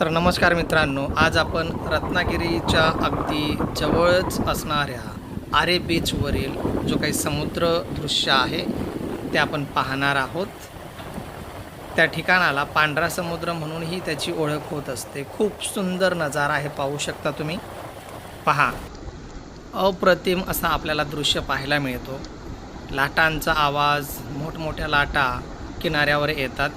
तर नमस्कार मित्रांनो आज आपण रत्नागिरीच्या अगदी जवळच असणाऱ्या आरे बीचवरील जो काही समुद्र दृश्य आहे ते आपण पाहणार आहोत. त्या ठिकाणाला पांढरा समुद्र म्हणूनही त्याची ओळख होत असते. खूप सुंदर नजारा आहे पाहू शकता तुम्ही. पहा अप्रतिम असा आपल्याला दृश्य पाहायला मिळतो. लाटांचा आवाज मोठमोठ्या लाटा किनाऱ्यावर येतात.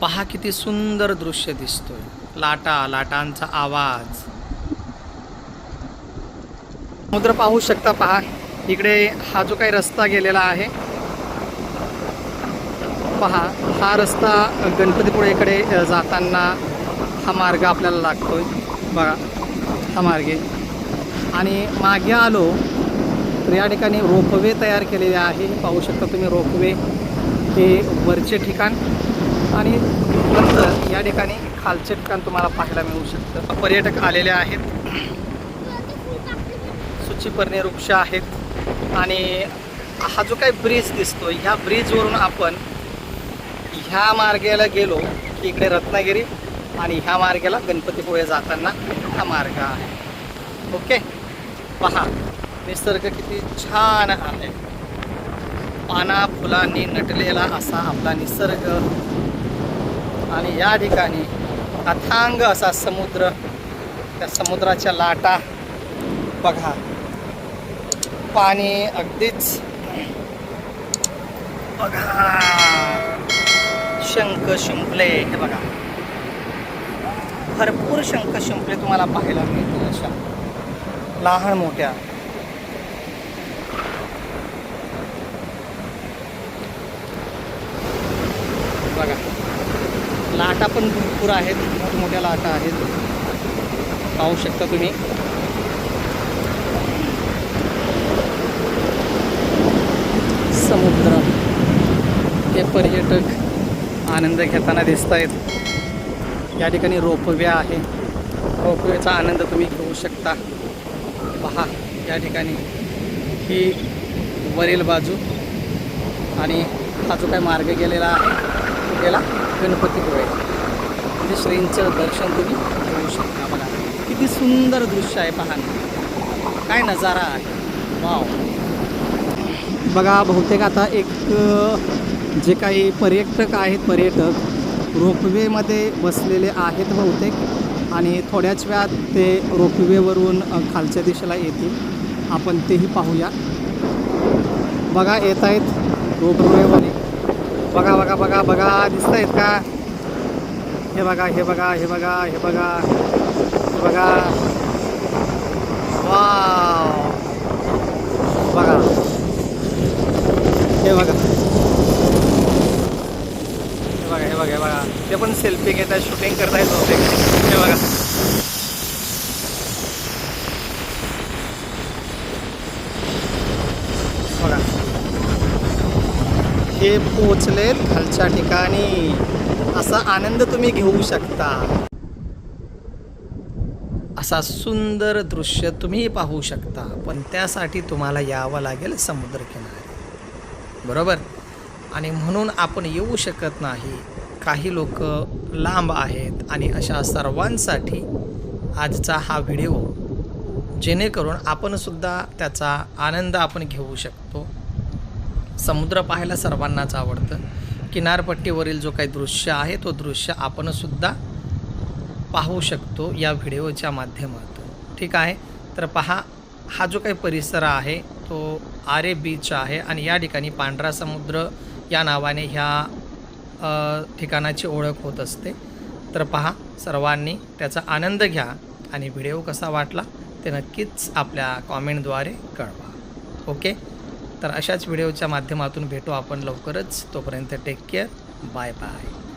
पहा किती सुंदर दृश्य दिसतोय. लाटा लाटांचा आवाज. समुद्र पाहू शकता पहा. इकडे हा जो काही रस्ता गेलेला आहे पहा. हा रस्ता गणपतीपुळेकडे जाताना हा मार्ग आपल्याला लागतोय. बघा हा मार्गे आणि मागे आलो तर या ठिकाणी रोपवे तयार केलेले आहे. पाहू शकता तुम्ही रोपवे हे वरचे ठिकाण. आणि नंतर या ठिकाणी खालचे ठिकाण तुम्हाला पाहायला मिळू शकतं. पर्यटक आलेले आहेत. सुचिपर्णी वृक्ष आहेत. आणि हा जो काही ब्रिज दिसतो ह्या ब्रिजवरून आपण ह्या मार्गाला गेलो की इकडे रत्नागिरी आणि ह्या मार्गाला गणपतीपुळे जाताना हा मार्ग आहे. ओके? पहा निसर्ग किती छान आहे. पाना फुलांनी नटलेला असा आपला निसर्ग. आणि या ठिकाणी अथांग असा समुद्र त्या समुद्राच्या लाटा. बघा पाणी अगदीच बघा. शंख शिंपले हे बघा. भरपूर शंख शिंपले तुम्हाला पाहायला मिळतील अशा. लहान मोठ्या. बघा. लाटा पण भरपूर आहेत. मोठमोठ्या लाटा आहेत. पाहू शकता तुम्ही. समुद्र. हे पर्यटक आनंद घेताना दिसत आहेत या ठिकाणी रोपवे आहे. रोपवेचा आनंद तुम्ही घेऊ शकता. पहा या ठिकाणी ही वरील बाजू आणि हा जो काही मार्ग गेलेला आहे गेला गणपतीपुळे म्हणजे श्रींचं दर्शन तुम्ही घेऊ शकता बघा. किती सुंदर दृश्य आहे पाहणं. काय नजारा आहे. वाव. बघा बहुतेक आता एक जे काही पर्यटक आहेत पर्यटक रोपवेमध्ये बसलेले आहेत बहुतेक. आणि थोड्याच वेळात ते रोपवेवरून खालच्या दिशेला येतील. आपण तेही पाहूया. बघा येत आहेत रोपवेवर बघा बघा बघा बघा दिसत आहेत का? हे बघा हे बघा हे बघा हे बघा हे बघा. वाव. बघा. हे बघा. हे बघा हे बघा हे बघा. ते पण सेल्फी घेत आहेत शूटिंग करतायत होते हे बघा. बघा. इथे पोचलेत खालच्या ठिकाणी. असा आनंद तुम्ही घेऊ शकता. असा सुंदर दृश्य तुम्ही पाहू शकता पण त्यासाठी तुम्हाला यावं लागेल समुद्रकिनारी. बरोबर? आणि म्हणून आपण येऊ शकत नाही. काही लोक लांब आहेत आणि अशा सर्वांसाठी आजचा हा व्हिडिओ जेणेकरून आपणसुद्धा त्याचा आनंद आपण घेऊ शकतो. समुद्र पाहायला सर्वांनाच आवडतं. किनारपट्टीवरील जो काही दृश्य आहे तो दृश्य आपणसुद्धा पाहू शकतो या व्हिडिओच्या माध्यमातून. ठीक आहे? तर पहा हा जो काही परिसर आहे तो आरे बीच आहे आणि या ठिकाणी पांढरा समुद्र या नावाने ह्या ठिकाणाची ओळख होत असते. तर पहा सर्वांनी त्याचा आनंद घ्या आणि व्हिडिओ कसा वाटला ते नक्कीच आपल्या कॉमेंटद्वारे कळवा. ओके? तर अशाच व्हिडिओच्या माध्यमातून भेटू आपण लवकरच. तोपर्यंत टेक केअर बाय बाय